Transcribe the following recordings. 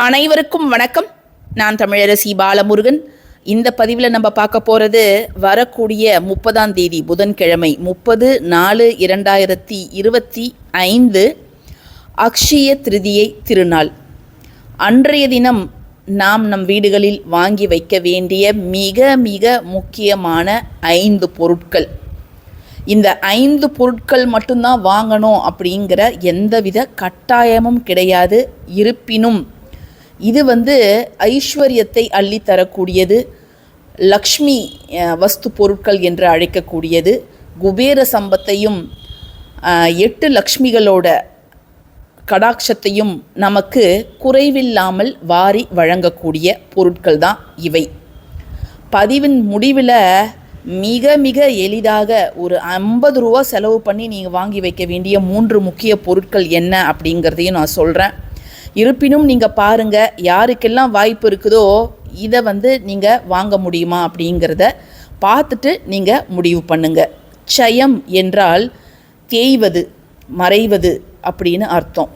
அனைவருக்கும் வணக்கம். நான் தமிழரசி பாலமுருகன். இந்த பதிவில் நம்ம பார்க்க போகிறது வரக்கூடிய முப்பதாம் தேதி புதன்கிழமை முப்பது நாலு இரண்டாயிரத்தி இருபத்தி ஐந்து அக்ஷய திருதியை திருநாள். அன்றைய தினம் நாம் நம் வீடுகளில் வாங்கி வைக்க வேண்டிய மிக மிக முக்கியமான ஐந்து பொருட்கள். இந்த ஐந்து பொருட்கள் மட்டும்தான் வாங்கணும் அப்படிங்கிற எந்தவித கட்டாயமும் கிடையாது. இருப்பினும் இது வந்து ஐஸ்வர்யத்தை அள்ளி தரக்கூடியது லக்ஷ்மி வஸ்து பொருட்கள் என்று அழைக்கக்கூடியது. குபேர சம்பத்தையும் எட்டு லக்ஷ்மிகளோட கடாட்சத்தையும் நமக்கு குறைவில்லாமல் வாரி வழங்கக்கூடிய பொருட்கள் தான் இவை. பதிவின் முடிவில் மிக மிக எளிதாக ஒரு ஐம்பது ரூபா செலவு பண்ணி நீங்கள் வாங்கி வைக்க வேண்டிய மூன்று முக்கிய பொருட்கள் என்ன அப்படிங்கிறதையும் நான் சொல்கிறேன் இருப்பினும் நீங்கள் பாருங்கள் யாருக்கெல்லாம் வாய்ப்பு இருக்குதோ இதை வந்து நீங்கள் வாங்க முடியுமா அப்படிங்கிறத பார்த்துட்டு நீங்கள் முடிவு பண்ணுங்கள் க்ஷயம் என்றால் தேய்வது மறைவது அப்படின்னு அர்த்தம்.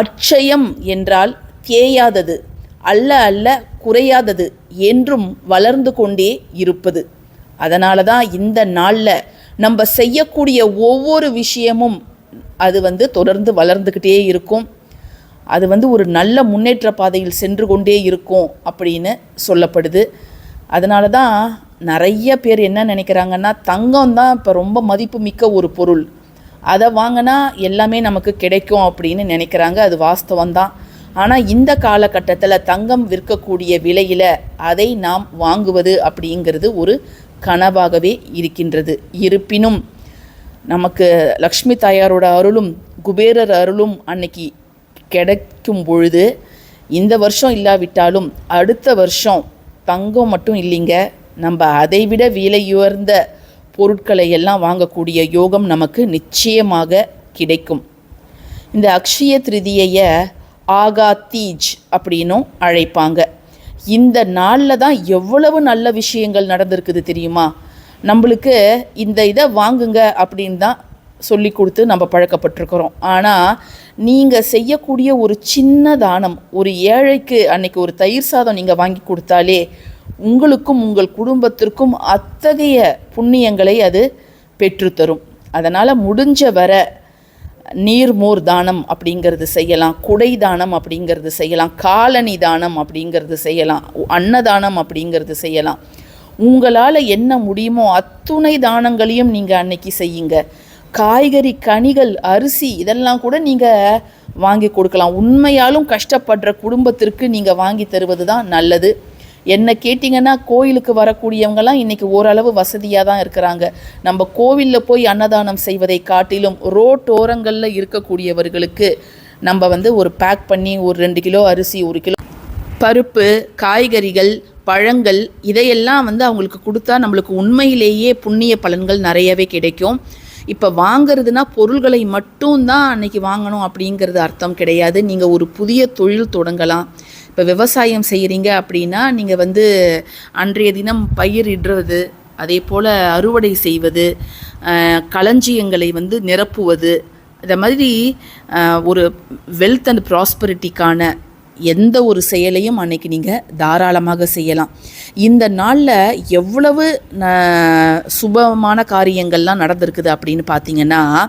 அட்சயம் என்றால் தேயாதது அல்ல அல்ல குறையாதது என்றும் வளர்ந்து கொண்டே இருப்பது. அதனால தான் இந்த நாளில் நம்ம செய்யக்கூடிய ஒவ்வொரு விஷயமும் அது வந்து தொடர்ந்து வளர்ந்துக்கிட்டே இருக்கும். அது வந்து ஒரு நல்ல முன்னேற்ற பாதையில் சென்று கொண்டே இருக்கும் அப்படின்னு சொல்லப்படுது. அதனால தான் நிறைய பேர் என்ன நினைக்கிறாங்கன்னா தங்கம் தான் இப்போ ரொம்ப மதிப்பு மிக்க ஒரு பொருள். அதை வாங்கினா எல்லாமே நமக்கு கிடைக்கும் அப்படின்னு நினைக்கிறாங்க. அது வாஸ்தவம் தான். ஆனால் இந்த காலகட்டத்தில் தங்கம் விற்கக்கூடிய விலையில் அதை நாம் வாங்குவது அப்படிங்கிறது ஒரு கனவாகவே இருக்கின்றது. இருப்பினும் நமக்கு லக்ஷ்மி தாயாரோட அருளும் குபேரர் அருளும் அன்னைக்கு கிடைக்கும் பொழுது இந்த வருஷம் இல்லாவிட்டாலும் அடுத்த வருஷம் தங்கம் மட்டும் இல்லைங்க. நம்ம அதைவிட விலையுயர்ந்த பொருட்களை எல்லாம் வாங்கக்கூடிய யோகம் நமக்கு நிச்சயமாக கிடைக்கும். இந்த அக்ஷய திருதியையை ஆகா தீஜ் அப்படின்னும் அழைப்பாங்க. இந்த நாளில் தான் எவ்வளவு நல்ல விஷயங்கள் நடந்திருக்குது தெரியுமா? நம்மளுக்கு இந்த இதை வாங்குங்க அப்படின்னு தான் சொல்லி கொடுத்து நம்ம பழக்கப்பட்டிருக்கிறோம். ஆனால் நீங்கள் செய்யக்கூடிய ஒரு சின்ன தானம் ஒரு ஏழைக்கு அன்னைக்கு ஒரு தயிர் சாதம் நீங்கள் வாங்கி கொடுத்தாலே உங்களுக்கும் உங்கள் குடும்பத்திற்கும் அத்தகைய புண்ணியங்களை அது பெற்றுத்தரும். அதனால் முடிஞ்ச வர நீர்மோர் தானம் அப்படிங்கிறது செய்யலாம் குடை தானம் அப்படிங்கிறது செய்யலாம் காலணி தானம் அப்படிங்கிறது செய்யலாம் அன்னதானம் அப்படிங்கிறது செய்யலாம். உங்களால் என்ன முடியுமோ அத்துணை தானங்களையும் நீங்கள் அன்னைக்கு செய்யுங்க. காய்கறி கனிகள் அரிசி இதெல்லாம் கூட நீங்கள் வாங்கி கொடுக்கலாம். உண்மையாலும் கஷ்டப்படுற குடும்பத்திற்கு நீங்கள் வாங்கி தருவது தான் நல்லது. என்ன கேட்டிங்கன்னா கோயிலுக்கு வரக்கூடியவங்கலாம் இன்றைக்கி ஓரளவு வசதியாக தான் இருக்கிறாங்க. நம்ம கோவிலில் போய் அன்னதானம் செய்வதை காட்டிலும் ரோட்டோரங்களில் இருக்கக்கூடியவர்களுக்கு நம்ம வந்து ஒரு பேக் பண்ணி ஒரு ரெண்டு கிலோ அரிசி ஒரு கிலோ பருப்பு காய்கறிகள் பழங்கள் இதையெல்லாம் வந்து அவங்களுக்கு கொடுத்தா நம்மளுக்கு உண்மையிலேயே புண்ணிய பலன்கள் நிறையவே கிடைக்கும். இப்போ வாங்கிறதுனா பொருள்களை மட்டும்தான் அன்னைக்கு வாங்கணும் அப்படிங்கிறது அர்த்தம் கிடையாது. நீங்கள் ஒரு புதிய தொழில் தொடங்கலாம். இப்போ விவசாயம் செய்கிறீங்க அப்படின்னா நீங்கள் வந்து அன்றைய தினம் பயிரிடுறது அதே போல் அறுவடை செய்வது களஞ்சியங்களை வந்து நிரப்புவது இந்த மாதிரி ஒரு வெல்த் அண்ட் ப்ராஸ்பரிட்டிக்கான எந்த ஒரு செயலையும் அன்னைக்கு நீங்கள் தாராளமாக செய்யலாம். இந்த நாளில் எவ்வளவு ந- சுபமான காரியங்கள்லாம் நடந்திருக்குது அப்படின்னு பார்த்தீங்கன்னா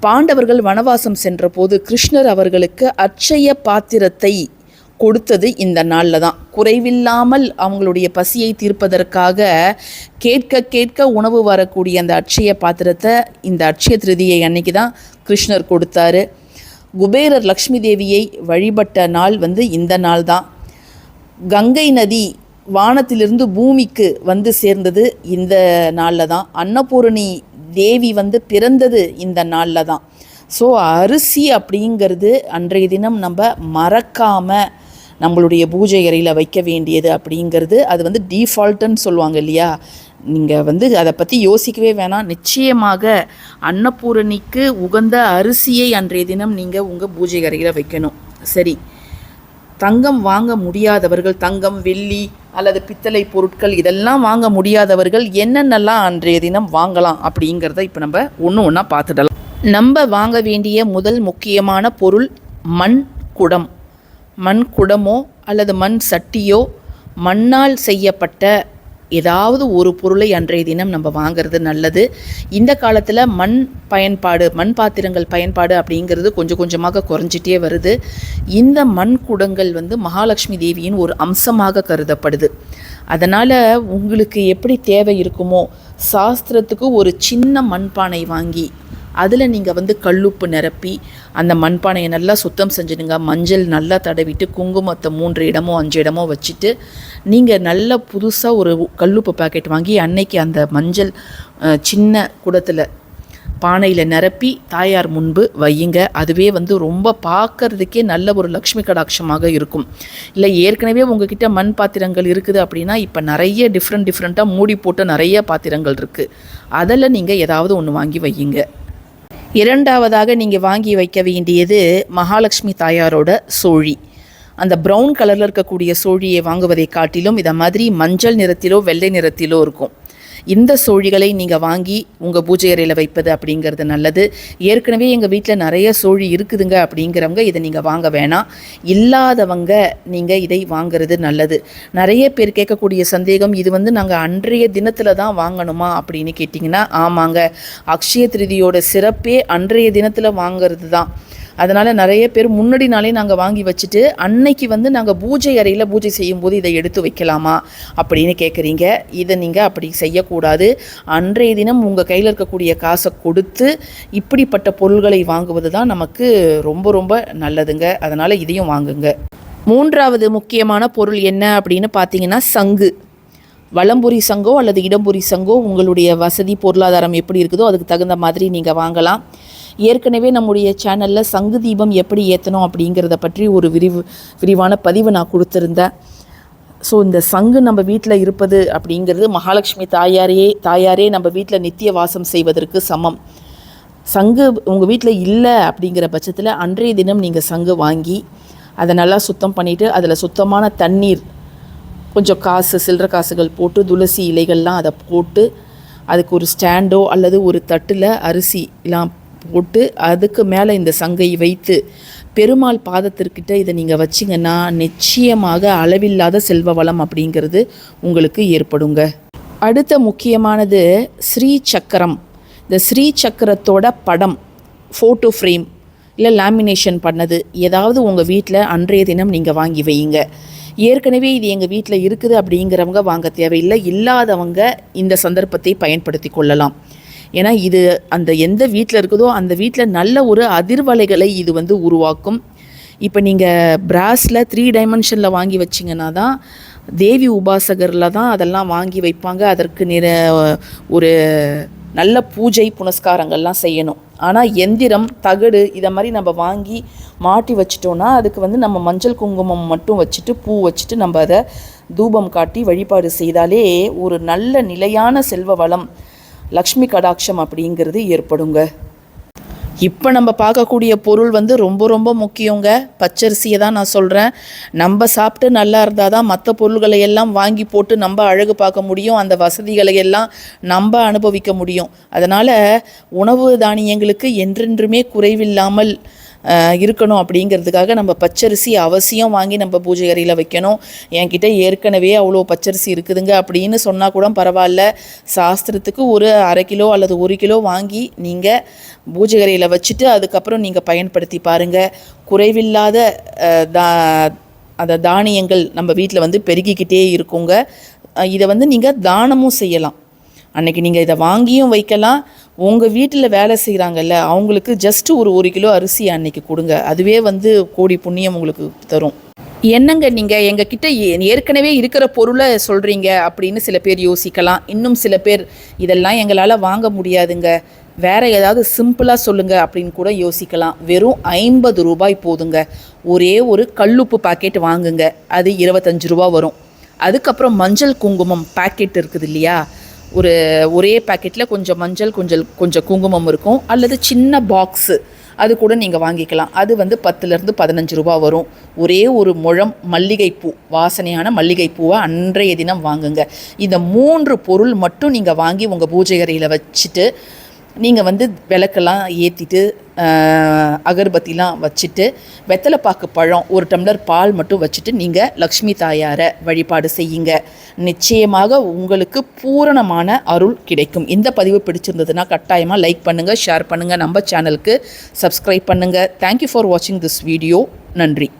பாண்டவர்கள் வனவாசம் சென்றபோது கிருஷ்ணர் அவர்களுக்கு அச்சய பாத்திரத்தை கொடுத்தது இந்த நாளில் தான். குறைவில்லாமல் அவங்களுடைய பசியை தீர்ப்பதற்காக கேட்க கேட்க உணவு வரக்கூடிய அந்த அட்சய பாத்திரத்தை இந்த அட்சய திருதியை அன்னைக்கு தான் கிருஷ்ணர் கொடுத்தாரு. குபேரர் லக்ஷ்மி தேவியை வழிபட்ட நாள் வந்து இந்த நாள் தான் கங்கை நதி வானத்திலிருந்து பூமிக்கு வந்து சேர்ந்தது இந்த நாளில் தான் அன்னபூரணி தேவி வந்து பிறந்தது இந்த நாளில் தான் ஸோ அரிசி அப்படிங்கிறது அன்றைய தினம் நம்ம மறக்காமல் நம்மளுடைய பூஜை அறையில் வைக்க வேண்டியது அப்படிங்கிறது அது வந்து டீஃபால்ட்டுன்னு சொல்லுவாங்க இல்லையா? நீங்கள் வந்து அதை பற்றி யோசிக்கவே வேணாம். நிச்சயமாக அன்னபூரணிக்கு உகந்த அரிசியை அன்றைய தினம் நீங்கள் உங்கள் பூஜை அறையில் வைக்கணும். சரி. தங்கம் வாங்க முடியாதவர்கள் தங்கம் வெள்ளி அல்லது பித்தளை பொருட்கள் இதெல்லாம் வாங்க முடியாதவர்கள் என்னென்னலாம் அன்றைய தினம் வாங்கலாம் அப்படிங்கிறத இப்போ நம்ம ஒன்று ஒன்றா பார்த்துடலாம். நம்ம வாங்க வேண்டிய முதல் முக்கியமான பொருள் மண் குடம். மண் குடமோ அல்லது மண் சட்டியோ மண்ணால் செய்யப்பட்ட ஏதாவது ஒரு பொருளை அன்றைய தினம் நம்ம வாங்குறது நல்லது. இந்த காலத்தில் மண் பயன்பாடு மண் பாத்திரங்கள் பயன்பாடு அப்படிங்கிறது கொஞ்சம் கொஞ்சமாக குறைஞ்சிட்டே வருது. இந்த மண் குடங்கள் வந்து மகாலட்சுமி தேவியின் ஒரு அம்சமாக கருதப்படுது. அதனால் உங்களுக்கு எப்படி தேவை இருக்குமோ சாஸ்திரத்துக்கு ஒரு சின்ன மண்பானை வாங்கி அதில் நீங்கள் வந்து கல்லுப்பு நிரப்பி அந்த மண்பானையை நல்லா சுத்தம் செஞ்சுடுங்க. மஞ்சள் நல்லா தடவிட்டு குங்குமத்தை மூன்று இடமோ அஞ்சு இடமோ வச்சுட்டு நீங்கள் நல்ல புதுசாக ஒரு கல்லுப்பு பாக்கெட் வாங்கி அன்னைக்கு அந்த மஞ்சள் சின்ன குடத்தில் பானையில் நிரப்பி தாயார் முன்பு வையுங்க. அதுவே வந்து ரொம்ப பார்க்கறதுக்கே நல்ல ஒரு லக்ஷ்மி கடாட்சமாக இருக்கும். இல்லை ஏற்கனவே உங்ககிட்ட மண் பாத்திரங்கள் இருக்குது அப்படின்னா இப்போ நிறைய டிஃப்ரெண்ட் டிஃப்ரெண்ட்டாக மூடி போட்ட நிறைய பாத்திரங்கள் இருக்குது அதில் நீங்கள் ஏதாவது ஒன்று வாங்கி வையுங்க. இரண்டாவதாக நீங்கள் வாங்கி வைக்க வேண்டியது மகாலட்சுமி தாயாரோட சோழி. அந்த ப்ரௌன் கலரில் இருக்கக்கூடிய சோழியை வாங்குவதை காட்டிலும் இதை மாதிரி மஞ்சள் நிறத்திலோ வெள்ளை நிறத்திலோ இருக்கும். இந்த சோழிகளை நீங்கள் வாங்கி உங்கள் பூஜை அறையில் வைப்பது அப்படிங்கிறது நல்லது. ஏற்கனவே எங்கள் வீட்டில் நிறைய சோழி இருக்குதுங்க அப்படிங்கிறவங்க இதை நீங்கள் வாங்க வேணாம். இல்லாதவங்க நீங்கள் இதை வாங்குறது நல்லது. நிறைய பேர் கேட்கக்கூடிய சந்தேகம் இது வந்து நாங்கள் அன்றைய தினத்தில் தான் வாங்கணுமா அப்படின்னு கேட்டிங்கன்னா ஆமாங்க. அக்ஷய திருதியோட சிறப்பே அன்றைய தினத்தில் வாங்குறது தான் அதனால் நிறைய பேர் முன்னாடி நாளே நாங்கள் வாங்கி வச்சுட்டு அன்னைக்கு வந்து நாங்கள் பூஜை அறையில் பூஜை செய்யும்போது இதை எடுத்து வைக்கலாமா அப்படின்னு கேட்குறீங்க இதை நீங்கள் அப்படி செய்யக்கூடாது. அன்றைய தினம் உங்கள் கையில் இருக்கக்கூடிய காசை கொடுத்து இப்படிப்பட்ட பொருள்களை வாங்குவது தான் நமக்கு ரொம்ப ரொம்ப நல்லதுங்க. அதனால் இதையும் வாங்குங்க. மூன்றாவது முக்கியமான பொருள் என்ன அப்படின்னு பார்த்தீங்கன்னா சங்கு. வலம்புரி சங்கோ அல்லது இடம்புரி சங்கோ உங்களுடைய வசதி பொருளாதாரம் எப்படி இருக்குதோ அதுக்கு தகுந்த மாதிரி நீங்கள் வாங்கலாம். ஏற்கனவே நம்முடைய சேனலில் சங்கு தீபம் எப்படி ஏற்றணும் அப்படிங்கிறத பற்றி ஒரு விரிவு விரிவான பதிவு நான் கொடுத்துருந்தேன். ஸோ இந்த சங்கு நம்ம வீட்டில் இருப்பது அப்படிங்கிறது மகாலட்சுமி தாயாரே தாயாரே நம்ம வீட்டில் நித்திய வாசம் செய்வதற்கு சமம். சங்கு உங்கள் வீட்டில் இல்லை அப்படிங்கிற பட்சத்தில் அன்றைய தினம் நீங்கள் சங்கு வாங்கி அதை நல்லா சுத்தம் பண்ணிவிட்டு அதில் சுத்தமான தண்ணீர் கொஞ்சம் காசு சில்லற காசுகள் போட்டு துளசி இலைகள்லாம் அதை போட்டு அதுக்கு ஒரு ஸ்டாண்டோ அல்லது ஒரு தட்டில் அரிசி எல்லாம் போட்டு அதுக்கு மேலே இந்த சங்கை வைத்து பெருமாள் பாதத்திற்கிட்ட இதை நீங்கள் வச்சிங்கன்னா நிச்சயமாக அளவில்லாத செல்வ வளம் அப்படிங்கிறது உங்களுக்கு ஏற்படுங்க. அடுத்த முக்கியமானது ஸ்ரீ சக்கரம். இந்த ஸ்ரீ சக்கரத்தோட படம் ஃபோட்டோ ஃப்ரேம் இல்லை லேமினேஷன் பண்ணது ஏதாவது உங்கள் வீட்டில் அன்றைய தினம் நீங்கள் வாங்கி வையுங்க. ஏற்கனவே இது எங்கள் வீட்டில் இருக்குது அப்படிங்கிறவங்க வாங்க தேவையில்லை. இல்லாதவங்க இந்த சந்தர்ப்பத்தை பயன்படுத்தி கொள்ளலாம். ஏன்னா இது அந்த எந்த வீட்டில் இருக்குதோ அந்த வீட்டில் நல்ல ஒரு அதிர்வலைகளை இது வந்து உருவாக்கும். இப்போ நீங்கள் பிராஸில் த்ரீ டைமென்ஷனில் வாங்கி வச்சிங்கன்னா தான் தேவி உபாசகரில் தான் அதெல்லாம் வாங்கி வைப்பாங்க. அதற்கு நிற ஒரு நல்ல பூஜை புனஸ்காரங்கள்லாம் செய்யணும். ஆனால் எந்திரம் தகடு இதை மாதிரி நம்ம வாங்கி மாட்டி வச்சிட்டோன்னா அதுக்கு வந்து நம்ம மஞ்சள் குங்குமம் மட்டும் வச்சுட்டு பூ வச்சுட்டு நம்ம அதை தூபம் காட்டி வழிபாடு செய்தாலே ஒரு நல்ல நிலையான செல்வ வளம் லக்ஷ்மி கடாட்சம் அப்படிங்கிறது ஏற்படுங்க. இப்போ நம்ம பார்க்கக்கூடிய பொருள் வந்து ரொம்ப ரொம்ப முக்கியங்க. பச்சரிசியை தான் நான் சொல்கிறேன் நம்ம சாப்பிட்டு நல்லா இருந்தால் தான் மற்ற பொருள்களை எல்லாம் வாங்கி போட்டு நம்ம அழகு பார்க்க முடியும். அந்த வசதிகளை எல்லாம் நம்ம அனுபவிக்க முடியும். அதனால் உணவு தானியங்களுக்கு என்றென்றுமே குறைவில்லாமல் இருக்கணும் அப்படிங்கிறதுக்காக நம்ம பச்சரிசி அவசியம் வாங்கி நம்ம பூஜை அறையில் வைக்கணும். என்கிட்ட ஏற்கனவே அவ்வளோ பச்சரிசி இருக்குதுங்க அப்படின்னு சொன்னால் கூட பரவாயில்ல. சாஸ்திரத்துக்கு ஒரு அரை கிலோ அல்லது ஒரு கிலோ வாங்கி நீங்கள் பூஜை அறையில் வச்சுட்டு அதுக்கப்புறம் நீங்கள் பயன்படுத்தி பாருங்கள் குறைவில்லாத தா அந்த தானியங்கள் நம்ம வீட்டில் வந்து பெருகிக்கிட்டே இருக்குங்க. இதை வந்து நீங்கள் தானமும் செய்யலாம். அன்னைக்கு நீங்கள் இதை வாங்கியும் வைக்கலாம். உங்கள் வீட்டில் வேலை செய்கிறாங்கல்ல அவங்களுக்கு ஜஸ்ட் ஒரு ஒரு கிலோ அரிசி அன்னைக்கு கொடுங்க. அதுவே வந்து கோடி புண்ணியம் உங்களுக்கு தரும். என்னங்க நீங்கள் எங்ககிட்ட ஏ- ஏற்கனவே இருக்கிற பொருளை சொல்கிறீங்க அப்படின்னு சில பேர் யோசிக்கலாம். இன்னும் சில பேர் இதெல்லாம் எங்களால் வாங்க முடியாதுங்க. வேற ஏதாவது சிம்பிளாக சொல்லுங்க அப்படின்னு கூட யோசிக்கலாம். வெறும் ஐம்பது ரூபாய் போதுங்க. ஒரே ஒரு கல்லுப்பு பாக்கெட் வாங்குங்க. அது இருபத்தஞ்சு ரூபா வரும். அதுக்கப்புறம் மஞ்சள் குங்குமம் பாக்கெட் இருக்குது இல்லையா? ஒரு ஒரே பாக்கெட்டில் கொஞ்சம் மஞ்சள் கொஞ்சம் கொஞ்சம் குங்குமம் இருக்கும். அல்லது சின்ன பாக்ஸு அது கூட நீங்கள் வாங்கிக்கலாம். அது வந்து பத்துலேருந்து பதினஞ்சு ரூபா வரும். ஒரே ஒரு முழம் மல்லிகைப்பூ வாசனையான மல்லிகைப்பூவை அன்றைய தினம் வாங்குங்க. இந்த மூன்று பொருள் மட்டும் நீங்கள் வாங்கி உங்கள் பூஜை அறையில் வச்சுட்டு நீங்கள் வந்து விளக்கெல்லாம் ஏற்றிட்டு அகர்பத்திலாம் வச்சுட்டு வெத்தலைப்பாக்கு பழம் ஒரு டம்ளர் பால் மட்டும் வச்சுட்டு நீங்கள் லக்ஷ்மி தாயாரை வழிபாடு செய்யுங்க. நிச்சயமாக உங்களுக்கு பூரணமான அருள் கிடைக்கும். இந்த பதிவு பிடிச்சிருந்ததுன்னா கட்டாயமாக லைக் பண்ணுங்கள் ஷேர் பண்ணுங்கள் நம்ம சேனலுக்கு சப்ஸ்கிரைப் பண்ணுங்கள் தேங்க்யூ ஃபார் வாட்சிங் திஸ் வீடியோ நன்றி.